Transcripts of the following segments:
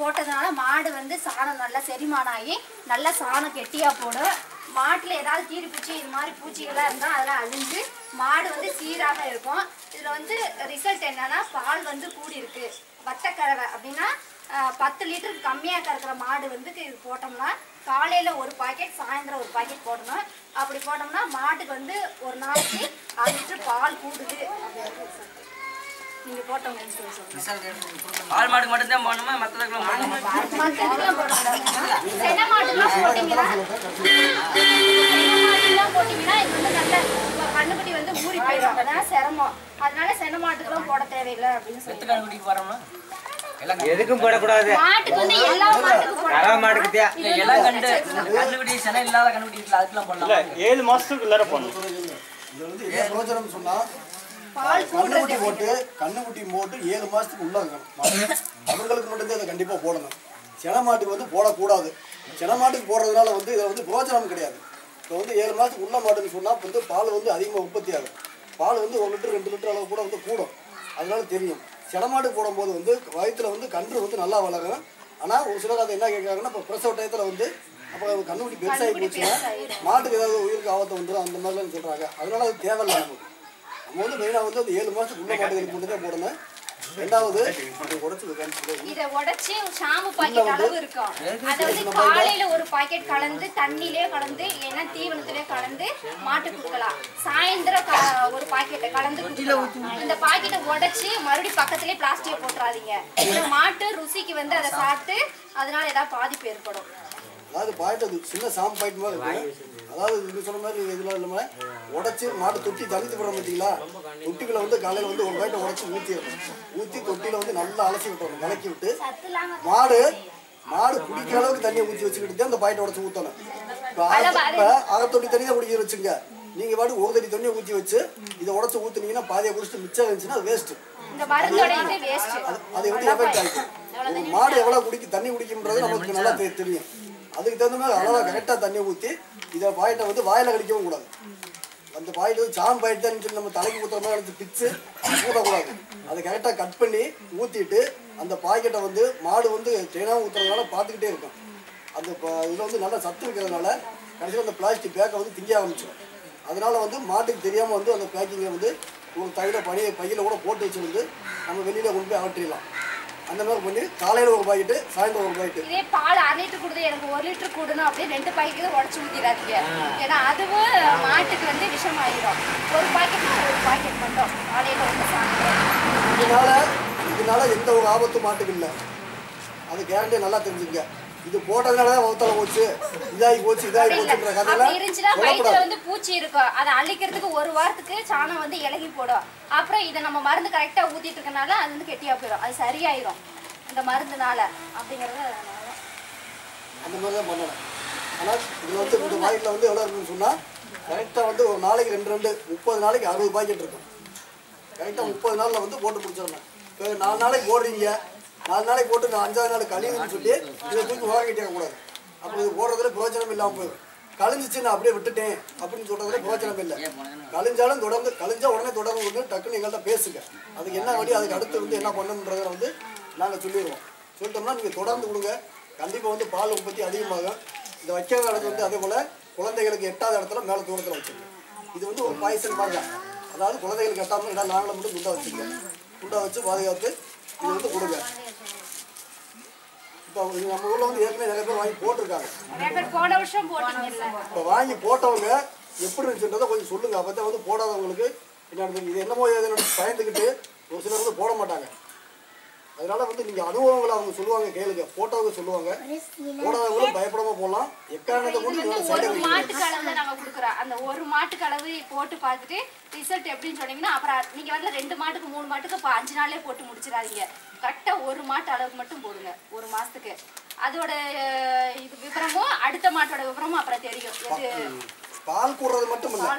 போட்டதுனால மாடு வந்து சாணம் நல்லா செரிமானம் ஆகி நல்லா சாணம் கெட்டியாக போடும் மாட்டில் ஏதாவது கீரி பூச்சி இது மாதிரி பூச்சிகள்லாம் இருந்தால் அதெல்லாம் அழிஞ்சு மாடு வந்து சீராக இருக்கும். இதில் வந்து ரிசல்ட் என்னன்னா பால் வந்து கூடி இருக்கு. வட்டக்கறவை அப்படின்னா பத்து லிட்டருக்கு கம்மியாக கறக்கிற மாடு வந்து இது போட்டோம்னா காலையில் ஒரு பாக்கெட் சாயந்தரம் ஒரு பாக்கெட் போடணும். அப்படி போட்டோம்னா மாட்டுக்கு வந்து ஒரு நாளைக்கு அஞ்சு லிட்டர் பால் கூடுது. நீங்க போட்டவங்க பால் மாடு மட்டும்தான் போடணுமா? மற்றதுக்கெல்லாம் போடணுமா மாட்டுலாம் போட்டீங்கன்னா போட்டீங்கன்னா இது வந்து நல்ல கண்ணுக்குட்டி வந்து ஊறி போயிடும். அதான் சிரமம். அதனால செனை மாட்டுக்கெல்லாம் போட தேவையில்லை அப்படின்னு சொல்லி போறோம்னா எதுக்கும் போடக்கூடாது. ஏழு மாசத்துக்கு உள்ளார போடணும். இது வந்து என்ன பிரோஜனம் சொன்னா பால் கண்ணுக்குட்டி போட்டு கண்ணுக்குட்டி போட்டு ஏழு மாசத்துக்கு உள்ள. அவங்களுக்கு மட்டும்தான் இதை கண்டிப்பா போடணும். சென மாட்டுக்கு வந்து போடக்கூடாது. சென மாட்டுக்கு போடுறதுனால வந்து இதை வந்து பிரோஜனம் கிடையாது. இப்போ வந்து ஏழு மாசத்துக்கு உள்ள மாட்டுன்னு சொன்னா இப்ப வந்து பால் வந்து அதிகமாக உற்பத்தி ஆகும். பால் வந்து ஒரு லிட்டர் ரெண்டு லிட்டர் அளவு கூட வந்து கூடும். அதனால தெரியும். சென மாட்டுக்கு போடும்போது வந்து வயிற்றுல வந்து கன்று வந்து நல்லா வளரும். ஆனா ஒரு சிலர் அதை என்ன கேட்குறாங்கன்னா இப்போ பிரசவ டயத்தில் வந்து அப்போ கண்ணுக்குட்டி பெருசாகி போச்சுன்னா மாட்டுக்கு ஏதாவது உயிருக்கு ஆபத்து வந்துடும் அந்த மாதிரிலாம் சொல்றாங்க. அதனால அது தேவையில்லை நமக்கு நம்ம வந்து மெயினாக வந்து அந்த ஏழு மாதத்துக்கு உள்ள மாடுகளுக்கு மட்டும் தான் போடணும். ரெண்டாவது உடச்சி காமிச்சிட்டு இத உடைச்சு ஷாம்பு பாக்கெட் அளவு இருக்கும். அத வந்து காலையில ஒரு பாக்கெட் கலந்து தண்ணிலே கலந்து இல்லைன்னா தீவனத்திலே கலந்து மாட்டுக்கு கொடுக்கலாம். சாயந்தரம் ஒரு பாக்கெட்டை கலந்து இந்த பாக்கெட்டை உடைச்சு மறுபடியும் பக்கத்திலே பிளாஸ்டிக் போட்டுறாதீங்க. இந்த மாட்டு ருசிக்கு வந்து அதை சாப்பிட்டு அதனால ஏதாவது பாதிப்பு ஏற்படும். அதாவது பாயிண்ட் சின்ன சாம்பு பாயிண்ட் மாதிரி இருக்கும் அதாவது இது சொன்ன மாதிரி இதெல்லாம் இல்லாமல் உடச்சி மாட்டு தொட்டி தள்ளித்து விடுறோம் பார்த்தீங்களா தொட்டிக்குள்ள வந்து காலையில் வந்து ஒரு பாயிட்டை உடச்சி ஊற்றிடணும் ஊற்றி தொட்டியில் வந்து நல்லா அலசி விட்டுறணும். கலக்கி விட்டு மாடு மாடு குடிக்கிற அளவுக்கு தண்ணியை ஊற்றி வச்சுக்கிட்டு தான் அந்த பாயிட்டை உடச்சி ஊற்றணும் இப்போ அகத்தொட்டி தண்ணி தான் குடிக்க வச்சுங்க. நீங்கள் பாட்டு ஒரு தண்ணி தண்ணியை ஊற்றி வச்சு இதை உடச்சி ஊற்றுனீங்கன்னா பாதியை குடிச்சிட்டு மிச்சம் இருந்துச்சுன்னா அது வேஸ்ட்டு இது அது எப்படி எஃபெக்ட் ஒரு மாடு எவ்வளோ குடிக்க தண்ணி குடிக்கும்ன்றது நமக்கு நல்லா தெரியும். அதுக்கு தகுந்த மாதிரி அளவாக கரெக்டாக தண்ணி ஊற்றி இதை பாயிட்டை வந்து வாயில் கடிக்கவும் கூடாது. அந்த பாயிண்ட் வந்து ஜாம் பாயிண்ட் தான் சொல்லி நம்ம தலைக்கு ஊற்றுற மாதிரி எடுத்து பிச்சு ஊற்றக்கூடாது அதை கரெக்டாக கட் பண்ணி ஊற்றிட்டு அந்த பாக்கெட்டை வந்து மாடு வந்து ட்ரெயினாக ஊற்றுறதுனால பார்த்துக்கிட்டே இருக்கும். அந்த இதில் வந்து நல்லா சத்து இருக்கிறதுனால கடைசியில் அந்த பிளாஸ்டிக் பேக்கை வந்து திங்க ஆரம்பிச்சிடும் அதனால் வந்து மாட்டுக்கு தெரியாமல் வந்து அந்த பேக்கிங்கை வந்து ஒரு தையில பனி பையில் கூட போட்டு வச்சுருந்து நம்ம வெளியில் கொண்டு போய் அகற்றிடலாம். அந்த மாதிரி பண்ணி காலையில் ஒரு பாக்கெட்டு சாயந்தரம் ஒரு பாக்கெட்டு. லிட்டர் கொடுத்து எனக்கு ஒரு லிட்டர் கொடுணும் அப்படின்னு ரெண்டு பாக்கெட் உடச்சு ஊத்திடாதீங்க. ஏன்னா அதுவும் மாட்டுக்கு வந்து விஷம் ஆயிரும் ஒரு பாக்கெட் ஒரு பாக்கெட் மட்டும். காலையில வந்து இதனால இதனால எந்த ஒரு ஆபத்தும் மாட்டுக்கு இல்லை. அது கேரண்டி நல்லா தெரிஞ்சுங்க. இது போட்டதுனால தான் வகுத்தல போச்சு. இதாகி போச்சு இதாகி போச்சுன்ற இருந்துச்சுன்னா வயிற்றுல வந்து பூச்சி இருக்கும் அதை அழிக்கிறதுக்கு ஒரு வாரத்துக்கு சாணம் வந்து இலகி போடும். அப்புறம் இதை நம்ம மருந்து கரெக்டா ஊத்திட்டு இருக்கனால அது வந்து கெட்டியா போயிடும். அது சரியாயிரும். இந்த மருந்துனால அப்படிங்கறது. அந்த மாதிரி தான் பண்ணணும். ஆனால் இது வந்து இந்த பாக்கெட்டில் வந்து எவ்வளோ இருக்குன்னு சொன்னால் கரெக்டாக வந்து ஒரு நாளைக்கு ரெண்டு ரெண்டு முப்பது நாளைக்கு அறுபது பாக்கெட் இருக்கும். கரெக்டாக முப்பது நாளில் வந்து போட்டு பிடிச்சிடணும் இப்போ நாலு நாளைக்கு போடுறீங்க நாலு நாளைக்கு போட்டு நான் அஞ்சாவது நாள் கழிவுன்னு சொல்லி இதை தூக்கி வாங்கிட்டே கூடாது அப்போ இது போடுறதுல பிரயோஜனம் இல்லாமல் போயிடும். கழிஞ்சிச்சு நான் அப்படியே விட்டுட்டேன் அப்படின்னு சொல்கிறதுல பிரயோஜனம் இல்லை. கழிஞ்சாலும் தொடர்ந்து கழிஞ்சா உடனே தொடர்ந்து வந்து டக்குன்னு எங்கள்கிட்ட பேசுங்க. அதுக்கு என்ன வழி அதுக்கு அடுத்து வந்து என்ன பண்ணணுன்றதை வந்து நாங்கள் சொல்லிடுவோம். சொல்லிட்டோம்னா நீங்கள் தொடர்ந்து கொடுங்க. கண்டிப்பாக வந்து பால் உற்பத்தி அதிகமாகும் இந்த வைக்கிற இடத்துல வந்து அதே போல் குழந்தைகளுக்கு எட்டாத இடத்துல மேலே தூரத்தில் வச்சுருங்க இது வந்து ஒரு பாய்சன் மாதிரி தான் அதாவது குழந்தைகளுக்கு எட்டாமல் இடம் நாங்கள மட்டும் குண்டா வச்சுருங்க குண்டா வச்சு பாதுகாத்து இது வந்து கொடுங்க. இப்போ இது நம்ம ஊரில் வந்து ஏற்கனவே நிறைய பேர் வாங்கி போட்டிருக்காங்க. இப்போ வாங்கி போட்டவங்க எப்படி இருந்துச்சுன்றதை கொஞ்சம் சொல்லுங்க. அப்போ தான் வந்து போடாதவங்களுக்கு என்ன இது என்னமோ ஏதோ பயந்துக்கிட்டு ஒரு சிலர் வந்து போட மாட்டாங்க. அதனால வந்து நீங்க அனுபவங்களை அவங்க சொல்லுவாங்க கேளுங்க. போட்டவங்க சொல்லுவாங்க. போடாதவங்களும் பயப்படாம போடலாம். எக்காரணத்தை வந்து இதனால ஒரு மாட்டுக்கு அளவு நாங்க கொடுக்குறோம். அந்த ஒரு மாட்டுக்கு அளவு போட்டு பார்த்துட்டு ரிசல்ட் எப்படின்னு சொன்னீங்கன்னா அப்புறம் நீங்க வந்து ரெண்டு மாட்டுக்கு மூணு மாட்டுக்கு இப்போ அஞ்சு நாளே போட்டு முடிச்சிடாதீங்க. கரெக்டா ஒரு மாட்டு அளவுக்கு மட்டும் போடுங்க ஒரு மாசத்துக்கு. அதோட இது விவரமும் அடுத்த மாட்டோட விவரமும் அப்புறம் தெரியும். பால் கூடுறது மட்டும் இல்லை.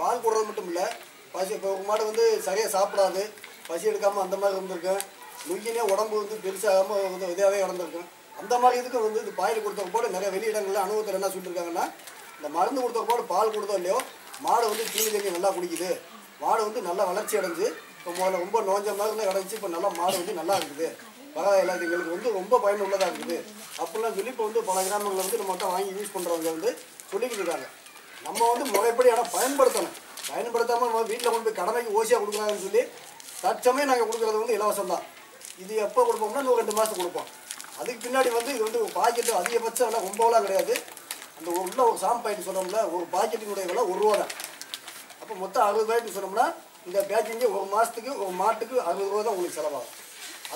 பால். கூடுறது மட்டும் இல்லை. பசி இப்போ மாடு வந்து சரியாக சாப்பிடாது. பசி எடுக்காமல் அந்த மாதிரி இருந்திருக்கும். நொய்யினே உடம்பு வந்து பெருசாகாமல் வந்து இதாகவே இறந்துருக்கும் அந்த மாதிரி இதுக்கு வந்து இந்த பாயில் கொடுத்த போது நிறைய வெளியிடங்களில் அனுபவத்தில் என்ன சொல்லியிருக்காங்கன்னா இந்த மருந்து கொடுத்த போது பால் கொடுத்தோ இல்லையோ மாடு வந்து தீனி தண்ணி நல்லா குடிக்குது. மாடு வந்து நல்லா வளர்ச்சி அடைஞ்சு இப்போ முதல்ல ரொம்ப நோஞ்ச மாதிரி இருந்தால் அடைஞ்சு இப்போ நல்லா மாடு வந்து நல்லா இருக்குது. பரவாயில்ல இது எங்களுக்கு வந்து ரொம்ப பயனுள்ளதாக இருக்குது. அப்படிலாம் சொல்லி இப்போ வந்து பல கிராமங்களில் வந்து நம்மகிட்ட வாங்கி யூஸ் பண்ணுறவங்க வந்து சொல்லிக்கிட்டு இருக்காங்க. நம்ம வந்து முறைப்படி ஆனால் பயன்படுத்தணும். பயன்படுத்தாமல் நம்ம வீட்டில் கொண்டு போய் கடமைக்கு ஓசியாக கொடுக்குறாங்கன்னு சொல்லி தற்சமயம் நாங்கள் கொடுக்குறது வந்து இலவசம் தான் இது எப்போ கொடுப்போம்னா இன்னும் ரெண்டு மாதத்துக்கு கொடுப்போம். அதுக்கு பின்னாடி வந்து இது வந்து பாக்கெட்டு அதிகபட்சம் விலை ரொம்பலாம் கிடையாது. அந்த உள்ள ஒரு சாம் சொன்னோம்ல ஒரு பாக்கெட்டினுடைய விலை ஒரு ரூபா தான். அப்போ மொத்தம் அறுபது ரூபாய்க்கு சொன்னோம்னா இந்த பேக்கிங்கு ஒரு மாதத்துக்கு ஒரு மாட்டுக்கு அறுபது ரூபா தான் உங்களுக்கு செலவாகும்.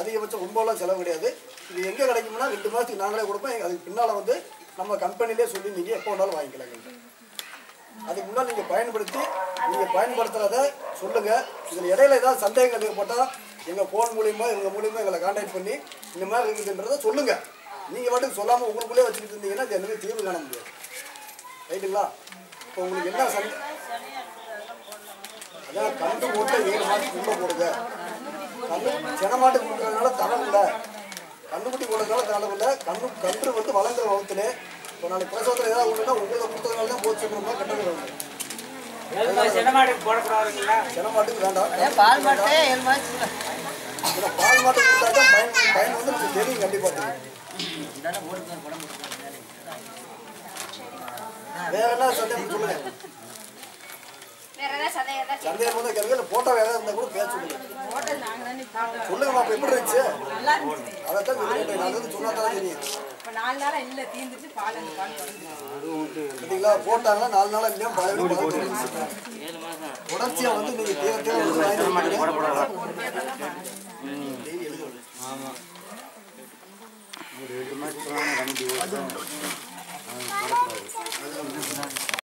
அதிகபட்சம் ரொம்பலாம் செலவு கிடையாது. இது எங்கே கிடைக்கும்னா ரெண்டு மாதத்துக்கு நாங்களே கொடுப்போம். அதுக்கு பின்னால் வந்து நம்ம கம்பெனிலே சொல்லி நீங்கள் எப்போ வேணாலும் வாங்கிக்கலாம் அதுக்கு முன்னாடி நீங்கள் பயன்படுத்தி நீங்கள் பயன்படுத்துகிறத சொல்லுங்கள் இதில் இடையில ஏதாவது சந்தேகங்கள் ஏற்பட்டால் எங்கள் ஃபோன் மூலியமா இவங்க மூலியமா எங்களை கான்டாக்ட் பண்ணி இந்த மாதிரி இருக்குதுன்றதை சொல்லுங்கள் நீங்கள் பாட்டுக்கு சொல்லாமல் உங்களுக்குள்ளே வச்சுக்கிட்டு இருந்தீங்கன்னா இது எதுவுமே தீர்வு காண முடியாது. ரைட்டுங்களா? இப்போ உங்களுக்கு என்ன சந்தே அதான் கண்டு போட்டு ஏழு மாதத்துக்கு உள்ள போடுங்க. கண்டு சின மாட்டுக்கு கொடுக்கறதுனால தரம் இல்லை கண்டுக்குட்டி போடுறதுனால தரம் இல்லை கண்ணு கன்று வந்து வளர்ந்துற வகுத்துல இப்போ நாளைக்கு பிரசவத்தில் ஏதாவது ஒன்றுனா உங்களுக்கு கொடுத்ததுனால தான் போச்சுன்றமா கண்டுக்கிறாங்க சினிமாட்டுக்கு போடக்கூடாதுங்களா? சின மாட்டுக்கு வேண்டாம் பயன் பால் கொடுத்தா தான் பயன் பயன் வந்து நமக்கு தெரியும் கண்டிப்பாக தெரியும் வேற என்ன சந்தேகம் சொல்லுங்க சந்தேகம் வந்து கேளுங்க போட்டோ வேற இருந்தால் கூட பேச சொல்லுங்க. சொல்லுங்க மாப்பா எப்படி இருந்துச்சு? அதைத்தான் சொல்லுங்க நான் சொன்னா தான் தெரியும். போட்டாங்கன்னா நாலு நாள் இல்லையா? பதினொன்று தொடர்ச்சியா வந்து நீங்க தேவை வந்து